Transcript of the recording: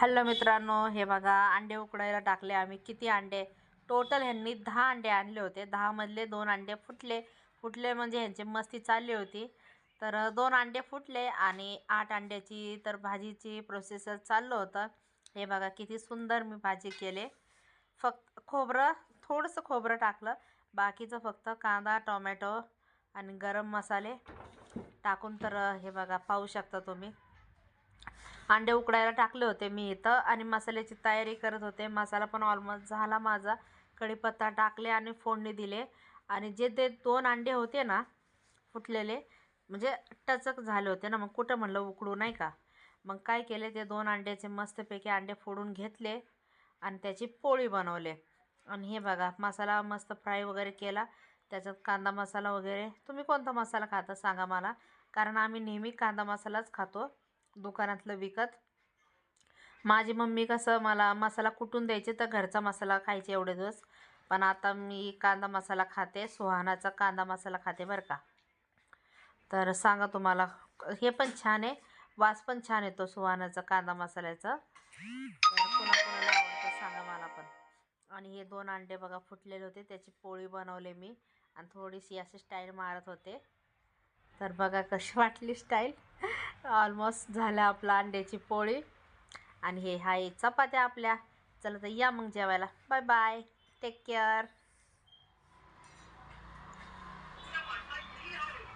Hello मित्रांनो हे बघा अंडे उकडायला टाकले आम्ही. किती अंडे? टोटल ह्यांनी दहा अंडे आणले होते. दहामधले दोन अंडे फुटले. फुटले म्हणजे ह्यांची मस्ती चालली होती. तर दोन अंडे फुटले आणि आठ अंड्याची तर भाजीची प्रोसेसर चाललं होतं. हे बघा किती सुंदर मी भाजी केले. फक्त खोबरं थोडंसं खोबरं टाकलं. बाकीचं फक्त कांदा टोमॅटो आणि गरम मसाले टाकून तर हे बघा पाहू शकता तुम्ही. अंडे उकडायला टाकले होते मी इथं आणि मसाल्याची तयारी करत होते. मसाला पण ऑलमोस्ट झाला माझा. कढीपत्ता टाकले आणि फोडणी दिले. आणि जे ते दोन अंडे होते ना फुटलेले म्हणजे टचक झाले होते ना मग कुठं म्हणलं उकडू नाही का? मग काय केले ते दोन अंड्याचे मस्तपैकी अंडे फोडून घेतले आणि त्याची पोळी बनवले. आणि हे बघा मसाला मस्त फ्राय वगैरे केला. त्याच्यात कांदा मसाला वगैरे. तुम्ही कोणता मसाला खाता सांगा मला. कारण आम्ही नेहमी कांदा मसालाच खातो. दुकानातलं विकत. माझी मम्मी कसं मला मसाला कुटून द्यायचे तर घरचा मसाला खायचे एवढे दिवस. पण आता मी कांदा मसाला खाते सुहानाचा कांदा मसाला खाते बरं का. तर सांगा तुम्हाला हे पण छान आहे वास पण छान येतो सुहानाचा कांदा मसाल्याचा. तर आवडतं सांगा मला पण. आणि हे दोन अंडे बघा फुटलेले होते त्याची पोळी बनवले मी. आणि थोडीशी अशी स्टाईल मारत होते. तर बघा कशी वाटली स्टाईल. ऑलमोस्ट झालं आपला अंड्याची पोळी. आणि हे हाय चपात्या आपल्या. चला तर या मग जेवायला. Bye bye take care